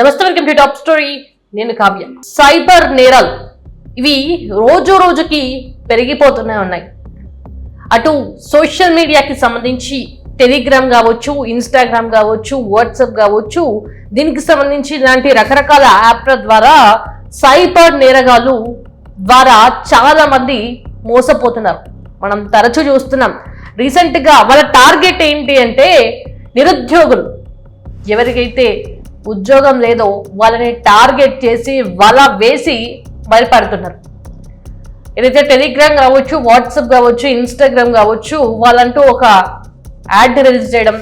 నమస్తే welcome to top story. నేను Kavya. Cyber నేరాలు ఇవి రోజు రోజుకి పెరిగిపోతూనే ఉన్నాయి. అటు సోషల్ మీడియాకి సంబంధించి టెలిగ్రామ్ కావచ్చు ఇన్స్టాగ్రామ్ కావచ్చు వాట్సాప్ కావచ్చు దీనికి సంబంధించి ఇలాంటి రకరకాల యాప్ల ద్వారా సైబర్ నేరగాలు ద్వారా చాలా మంది మోసపోతున్నారు. మనం తరచూ చూస్తున్నాం. రీసెంట్గా వాళ్ళ టార్గెట్ ఏంటి అంటే నిరుద్యోగులు. ఎవరికైతే ఉద్యోగం లేదో వాళ్ళని టార్గెట్ చేసి వల వేసి భయపడుతున్నారు ఏదైతే టెలిగ్రామ్ కావచ్చు వాట్సాప్ కావచ్చు ఇన్స్టాగ్రామ్ కావచ్చు వాళ్ళంటూ ఒక యాడ్ రిలీజ్ చేయడం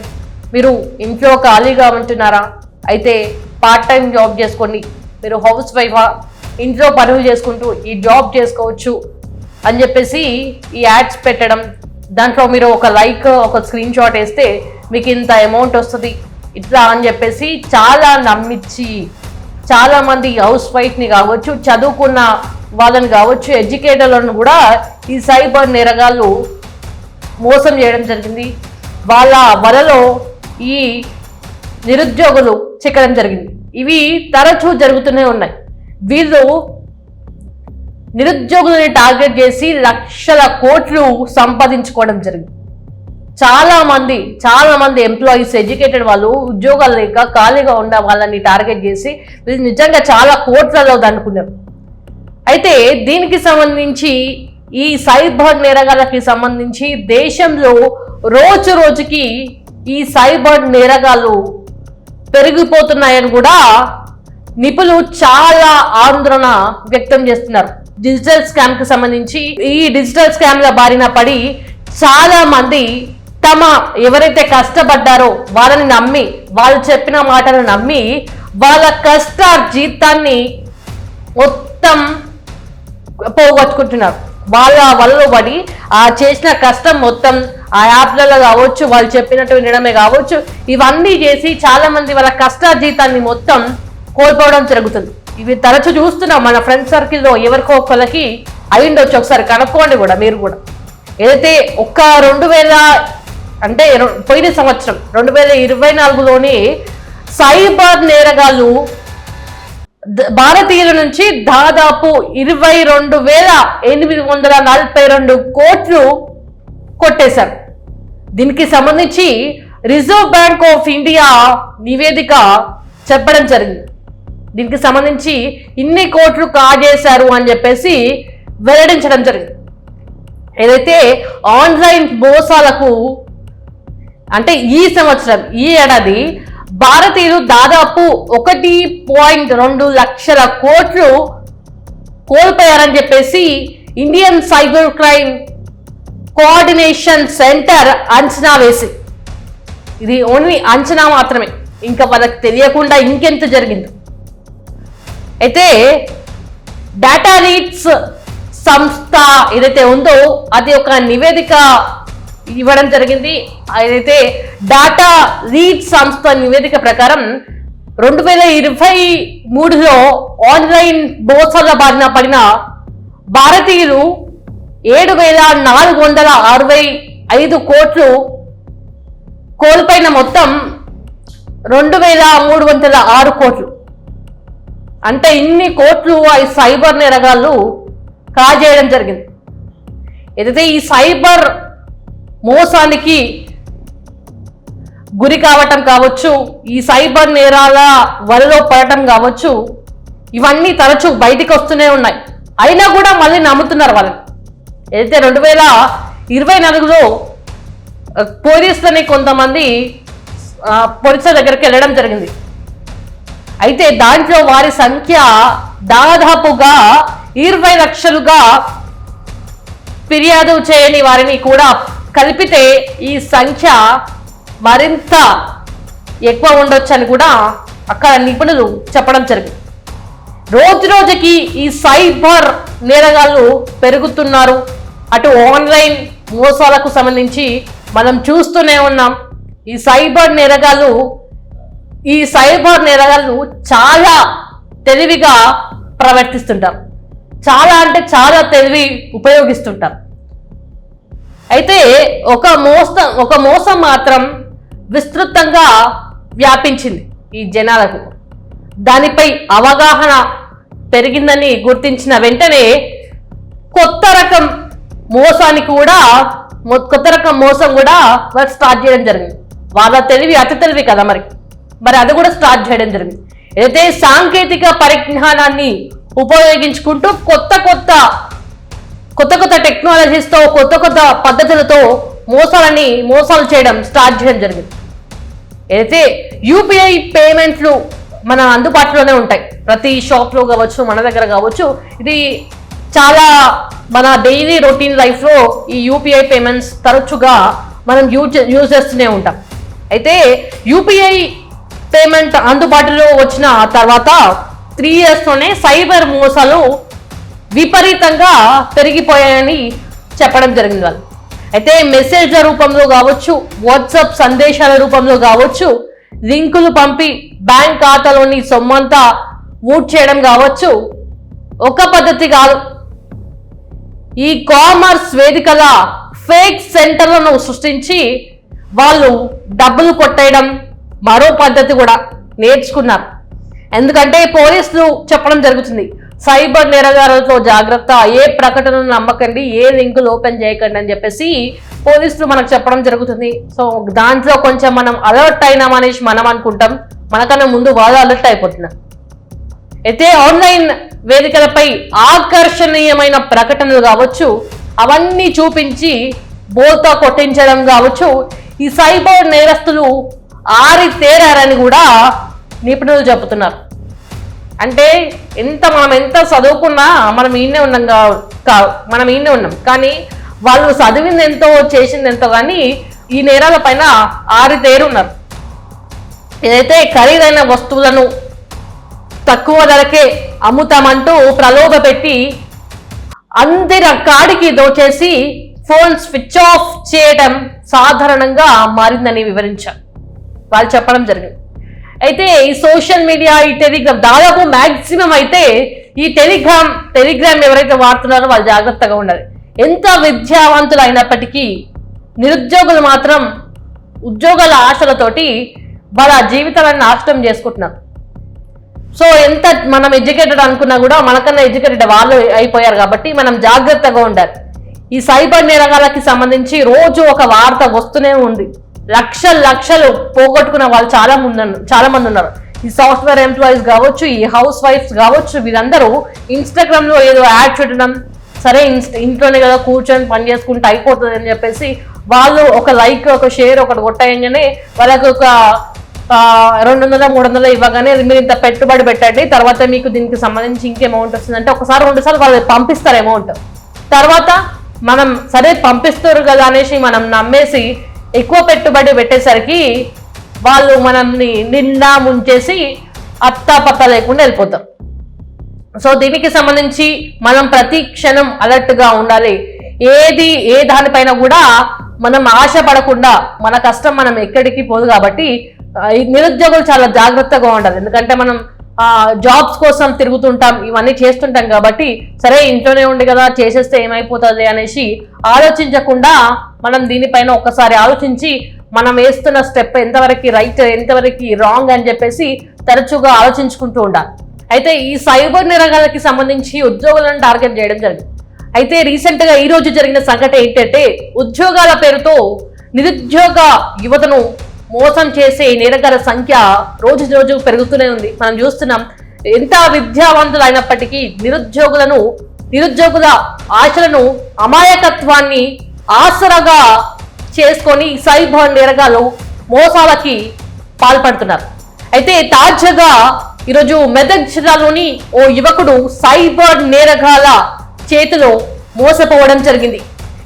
మీరు ఇంట్లో ఖాళీగా ఉంటున్నారా? అయితే పార్ట్ టైం జాబ్ చేసుకోండి. మీరు హౌస్ వైఫా? ఇంట్లో పనులు చేసుకుంటూ ఈ జాబ్ చేసుకోవచ్చు అని చెప్పేసి ఈ యాడ్స్ పెట్టడం దాంట్లో మీరు ఒక లైక్ ఒక స్క్రీన్ షాట్ వేస్తే మీకు ఇంత అమౌంట్ వస్తుంది. ఇట్లా అని చెప్పేసి చాలా నమ్మించి చాలా మంది హౌస్ వైఫ్ని కావచ్చు చదువుకున్న వాళ్ళని కావచ్చు ఎడ్యుకేటర్లను కూడా ఈ సైబర్ నేరగాళ్ళు మోసం చేయడం జరిగింది. వాళ్ళ వలలో ఈ నిరుద్యోగులు చిక్కడం జరిగింది. ఇవి తరచూ జరుగుతూనే ఉన్నాయి. వీళ్ళు నిరుద్యోగులని టార్గెట్ చేసి లక్షల కోట్లు సంపాదించుకోవడం జరిగింది. చాలా మంది చాలా మంది ఎంప్లాయీస్ ఎడ్యుకేటెడ్ వాళ్ళు ఉద్యోగాలు లేక ఖాళీగా ఉన్న వాళ్ళని టార్గెట్ చేసి నిజంగా చాలా కోట్లలో దండుకున్నారు అయితే దీనికి సంబంధించి ఈ సైబర్ నేరగాళ్ళకి సంబంధించి దేశంలో రోజు రోజుకి ఈ సైబర్ నేరగాళ్ళు పెరిగిపోతున్నాయని కూడా నిపుణులు చాలా ఆందోళన వ్యక్తం చేస్తున్నారు. డిజిటల్ స్కామ్కి సంబంధించి ఈ డిజిటల్ స్కామ్ల బారిన పడి చాలా మంది తమ ఎవరైతే కష్టపడ్డారో వాళ్ళని నమ్మి వాళ్ళు చెప్పిన మాటలు నమ్మి వాళ్ళ కష్ట జీతాన్ని మొత్తం పోగొట్టుకుంటున్నారు. వాళ్ళ వల్ల పడి ఆ చేసిన కష్టం మొత్తం ఆ యాప్లలో కావచ్చు వాళ్ళు చెప్పినట్టు వినడమే కావచ్చు ఇవన్నీ చేసి చాలా మంది వాళ్ళ కష్ట జీతాన్ని మొత్తం కోల్పోవడం జరుగుతుంది. ఇవి తరచు చూస్తున్నాం మన ఫ్రెండ్ సర్కిల్లో ఎవరికో ఒకరికి అయ్యిండొచ్చు ఒకసారి కనుక్కోండి కూడా మీరు కూడా. ఏదైతే ఒక్క రెండు వేల అంటే పోయిన సంవత్సరం రెండు వేల ఇరవై నాలుగులోని సైబర్ నేరగాళ్ళు భారతీయుల నుంచి దాదాపు ఇరవై రెండు వేల ఎనిమిది వందల నలభై రెండు కోట్లు కొట్టేశారు. దీనికి సంబంధించి రిజర్వ్ బ్యాంక్ ఆఫ్ ఇండియా నివేదిక చెప్పడం జరిగింది. దీనికి సంబంధించి ఇన్ని కోట్లు కాజేశారు అని చెప్పేసి వెల్లడించడం జరిగింది. ఏదైతే ఆన్లైన్ మోసాలకు అంటే ఈ సంవత్సరం ఈ ఏడాది భారతీయులు దాదాపు ఒకటి పాయింట్ రెండు లక్షల కోట్లు కోల్పోయారని చెప్పేసి Indian cyber crime coordination centre అంచనా వేసి ఇది ఓన్లీ అంచనా మాత్రమే. ఇంకా వాళ్ళకి తెలియకుండా ఇంకెంత జరిగింది. అయితే డేటా రీడ్స్ సంస్థ ఏదైతే ఉందో అది ఒక నివేదిక ఇవ్వడం జరిగింది. ఏదైతే డాటా రీడ్ సంస్థ నివేదిక ప్రకారం రెండు వేల ఇరవై మూడులో ఆన్లైన్ మోసాల బారిన పడిన భారతీయులు ఏడు వేల నాలుగు వందల అరవై ఐదు కోట్లు కోల్పోయిన మొత్తం రెండు వేల మూడు వందల ఆరు కోట్లు. అంటే ఇన్ని కోట్లు ఆ సైబర్ నేరగాళ్ళు కాజేయడం జరిగింది. ఏదైతే ఈ సైబర్ మోసానికి గురి కావటం కావచ్చు ఈ సైబర్ నేరాల వలలో పడటం కావచ్చు ఇవన్నీ తరచూ బయటికి వస్తూనే ఉన్నాయి. అయినా కూడా మళ్ళీ నమ్ముతున్నారు వాళ్ళని. అయితే రెండు వేల ఇరవై నాలుగులో పోలీసులని కొంతమంది పోలీసుల దగ్గరికి వెళ్ళడం జరిగింది. అయితే దాంట్లో వారి సంఖ్య దాదాపుగా ఇరవై లక్షలుగా ఫిర్యాదు చేయని వారిని కూడా కలిపితే ఈ సంఖ్య మరింత ఎక్కువ ఉండొచ్చని కూడా అక్కడ నిపుణులు చెప్పడం జరిగింది. రోజు రోజుకి ఈ సైబర్ నేరగాళ్ళు పెరుగుతున్నారు. అటు ఆన్లైన్ మోసాలకు సంబంధించి మనం చూస్తూనే ఉన్నాం. ఈ సైబర్ నేరగాళ్ళు ఈ సైబర్ నేరగాళ్ళు చాలా తెలివిగా ప్రవర్తిస్తుంటారు. చాలా అంటే చాలా తెలివి ఉపయోగిస్తుంటారు. అయితే ఒక మోసం ఒక మోసం మాత్రం విస్తృతంగా వ్యాపించింది ఈ జనాలకు. దానిపై అవగాహన పెరిగిందని గుర్తించిన వెంటనే కొత్త రకం మోసానికి కూడా కొత్త రకం మోసం కూడా వాళ్ళు స్టార్ట్ చేయడం జరిగింది. వాళ్ళ తెలివి అతి తెలివి కదా మరి. మరి అది కూడా స్టార్ట్ చేయడం జరిగింది. ఏదైతే సాంకేతిక పరిజ్ఞానాన్ని ఉపయోగించుకుంటూ కొత్త కొత్త కొత్త కొత్త టెక్నాలజీస్తో కొత్త కొత్త పద్ధతులతో మోసాలని మోసాలు చేయడం స్టార్ట్ చేయడం జరిగింది. అయితే యూపీఐ పేమెంట్లు మన అందుబాటులోనే ఉంటాయి. ప్రతి షాప్లో కావచ్చు మన దగ్గర కావచ్చు ఇది చాలా మన డైలీ రొటీన్ లైఫ్లో ఈ యూపీఐ పేమెంట్స్ తరచుగా మనం యూజ్ యూజ్ చేస్తూనే ఉంటాం. అయితే యూపీఐ పేమెంట్ అందుబాటులో వచ్చిన తర్వాత త్రీ ఇయర్స్లోనే సైబర్ మోసాలు విపరీతంగా పెరిగిపోయాయని చెప్పడం జరిగింది వాళ్ళు. అయితే మెసేజ్ల రూపంలో కావచ్చు వాట్సాప్ సందేశాల రూపంలో కావచ్చు లింకులు పంపి బ్యాంక్ ఖాతాలోని సొమ్మంతా ఊట్ చేయడం కావచ్చు ఒక పద్ధతి కాదు. ఈ కామర్స్ వేదికల ఫేక్ సెంటర్లను సృష్టించి వాళ్ళు డబ్బులు కొట్టేయడం మరో పద్ధతి కూడా నేర్చుకున్నారు. ఎందుకంటే పోలీసులు చెప్పడం జరుగుతుంది. సైబర్ నేరగారులతో జాగ్రత్త ఏ ప్రకటనను నమ్మకండి ఏ లింకులు ఓపెన్ చేయకండి అని చెప్పేసి పోలీసులు మనకు చెప్పడం జరుగుతుంది. సో దాంట్లో కొంచెం మనం అలర్ట్ అయినామనేసి మనం అనుకుంటాం. మనకన్నా ముందు వాళ్ళు అలర్ట్ అయిపోతున్నారు. అయితే ఆన్లైన్ వేదికలపై ఆకర్షణీయమైన ప్రకటనలు కావచ్చు అవన్నీ చూపించి బోత కొట్టించడం కావచ్చు ఈ సైబర్ నేరస్తులు ఆరి తేరారని కూడా నిపుణులు చెబుతున్నారు. అంటే ఎంత మనం ఎంత చదువుకున్నా మనం ఈయనే ఉన్నాం కా- మనం ఈయనే ఉన్నాం. కానీ వాళ్ళు చదివింది ఎంతో చేసింది ఎంతో కానీ ఈ నేరాల పైన ఆరి తేరున్నారు ఏదైతే ఖరీదైన వస్తువులను తక్కువ ధరకే అమ్ముతామంటూ ప్రలోభ పెట్టి అందరి కాడికి దోచేసి ఫోన్ స్విచ్ ఆఫ్ చేయడం సాధారణంగా మారిందని వివరించారు. వాళ్ళు చెప్పడం జరిగింది. అయితే ఈ సోషల్ మీడియా ఈ టెలిగ్రామ్ దాదాపు మ్యాక్సిమం అయితే ఈ టెలిగ్రామ్ టెలిగ్రామ్ ఎవరైతే వాడుతున్నారో వాళ్ళు జాగ్రత్తగా ఉండాలి. ఎంత విద్యావంతులు అయినప్పటికీ నిరుద్యోగులు మాత్రం ఉద్యోగాల ఆశలతోటి వాళ్ళ జీవితాలను నాశనం చేసుకుంటున్నారు. సో ఎంత మనం ఎడ్యుకేటెడ్ అనుకున్నా కూడా మనకన్నా ఎడ్యుకేటెడ్ వాళ్ళు అయిపోయారు కాబట్టి మనం జాగ్రత్తగా ఉండాలి. ఈ సైబర్ నేరగాలకి సంబంధించి రోజు ఒక వార్త వస్తూనే ఉంది. లక్షల లక్షలు పోగొట్టుకున్న వాళ్ళు చాలా ముందు చాలా మంది ఉన్నారు. ఈ సాఫ్ట్వేర్ ఎంప్లాయీస్ కావచ్చు ఈ హౌస్ వైఫ్స్ కావచ్చు వీళ్ళందరూ ఇన్స్టాగ్రామ్లో ఏదో యాడ్ పెట్టడం సరే ఇన్స్ట ఇంట్లోనే కదా కూర్చొని పని చేసుకుంటే అయిపోతుంది అని చెప్పేసి వాళ్ళు ఒక లైక్ ఒక షేర్ ఒకటి కొట్టేయగానే వాళ్ళకి ఒక రెండు వందల మూడు వందలు ఇవ్వగానే మీరు ఇంత పెట్టుబడి పెట్టండి తర్వాత మీకు దీనికి సంబంధించి ఇంకే అమౌంట్ వస్తుందంటే ఒకసారి రెండుసార్లు వాళ్ళు పంపిస్తారు అమౌంట్ తర్వాత మనం సరే పంపిస్తారు కదా అనేసి మనం నమ్మేసి ఎక్కువ పెట్టుబడి పెట్టేసరికి వాళ్ళు మనల్ని నిండా ముంచేసి అత్తా పత్తా లేకుండా వెళ్ళిపోతారు సో దీనికి సంబంధించి మనం ప్రతి క్షణం అలర్ట్గా ఉండాలి. ఏది ఏ దానిపైన కూడా మనం ఆశ పడకుండా మన కష్టం మనం ఎక్కడికి పోదు కాబట్టి ఈ నిరుద్యోగులు చాలా జాగ్రత్తగా ఉండాలి. ఎందుకంటే మనం జాబ్స్ కోసం తిరుగుతుంటాం ఇవన్నీ చేస్తుంటాం కాబట్టి సరే ఇంట్లోనే ఉండి కదా చేసేస్తే ఏమైపోతుంది అనేసి ఆలోచించకుండా మనం దీనిపైన ఒక్కసారి ఆలోచించి మనం వేస్తున్న స్టెప్ ఎంతవరకు రైట్ ఎంతవరకు రాంగ్ అని చెప్పేసి తరచుగా ఆలోచించుకుంటూ ఉండాలి. అయితే ఈ సైబర్ నిరగాలకి సంబంధించి ఉద్యోగులను టార్గెట్ చేయడం జరిగింది. అయితే రీసెంట్గా ఈరోజు ఈ రోజు జరిగిన సంఘటన ఏంటంటే ఉద్యోగాల పేరుతో నిరుద్యోగ యువతను మోసం చేసే నేరగాల సంఖ్య రోజు రోజు పెరుగుతూనే ఉంది. మనం చూస్తున్నాం ఎంత విద్యావంతులు అయినప్పటికీ నిరుద్యోగులను నిరుద్యోగుల ఆశలను అమాయకత్వాన్ని ఆసరగా చేసుకొని సైబర్ నేరగాలు మోసాలకి పాల్పడుతున్నారు. అయితే తాజాగా ఈరోజు మెదక్ జిల్లాలోని ఓ యువకుడు సైబర్ నేరగాల చేతిలో మోసపోవడం జరిగింది.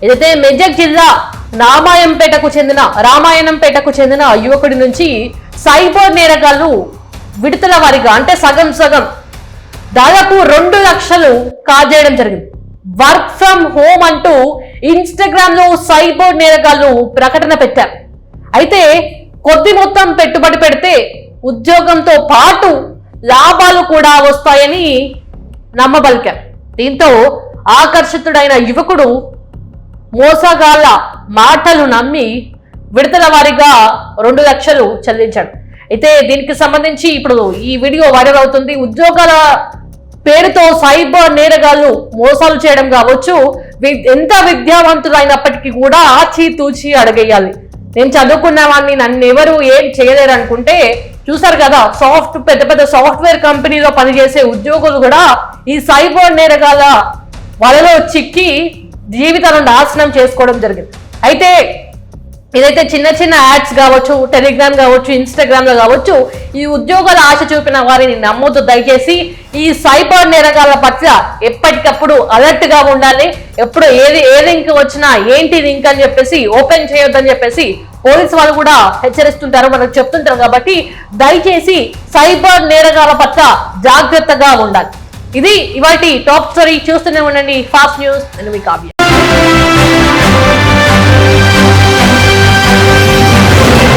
ఏదైతే మెదక్ జిల్లా నామాయంపేటకు చెందిన రామాయణంపేటకు చెందిన యువకుడి నుంచి సైబర్ నేరగాళ్ళు విడతల వారిగా అంటే సగం సగం దాదాపు రెండు లక్షలు కాజేయడం జరిగింది. వర్క్ ఫ్రమ్ హోమ్ అంటూ ఇన్స్టాగ్రామ్లో సైబర్ నేరగాళ్ళు ప్రకటన పెట్టారు. అయితే కొద్ది మొత్తం పెట్టుబడి పెడితే ఉద్యోగంతో పాటు లాభాలు కూడా వస్తాయని నమ్మబలికారు. దీంతో ఆకర్షితుడైన యువకుడు మోసగాళ్ళ మాటలు నమ్మి విడతల వారిగా రెండు లక్షలు చెల్లించాడు. అయితే దీనికి సంబంధించి ఇప్పుడు ఈ వీడియో వైరల్ అవుతుంది. ఉద్యోగాల పేరుతో సైబర్ నేరగాళ్ళు మోసాలు చేయడం కావచ్చు. వి- ఎంత విద్యావంతులైనప్పటికీ కూడా ఆచితూచి అడగేయాలి. నేను చదువుకున్న వాడిని నన్ను ఎవరు ఏం చేయలేరు అనుకుంటే చూసారు కదా సాఫ్ట్ పెద్ద పెద్ద సాఫ్ట్వేర్ కంపెనీలో పనిచేసే ఉద్యోగులు కూడా ఈ సైబర్ నేరగాల వలలో చిక్కి జీవితాలను నాశనం చేసుకోవడం జరిగింది. అయితే ఇదైతే చిన్న చిన్న యాడ్స్ కావచ్చు టెలిగ్రామ్ కావచ్చు ఇన్స్టాగ్రామ్లో కావచ్చు ఈ ఉద్యోగాల ఆశ చూపిన వారిని నమ్మొద్దు. దయచేసి ఈ సైబర్ నేరగాల పట్ల ఎప్పటికప్పుడు అలర్ట్గా ఉండాలి. ఎప్పుడు ఏది ఏ లింక్ వచ్చినా ఏంటి లింక్ అని చెప్పేసి ఓపెన్ చేయొద్దని చెప్పేసి పోలీసు వాళ్ళు కూడా హెచ్చరిస్తుంటారు మనకు చెప్తుంటారు కాబట్టి దయచేసి సైబర్ నేరగాల పట్ల జాగ్రత్తగా ఉండాలి. ఇది ఇవాటి టాప్ స్టోరీ. చూస్తూనే ఉండండి. ఫాస్ట్ న్యూస్ నేను మీ కావ్య.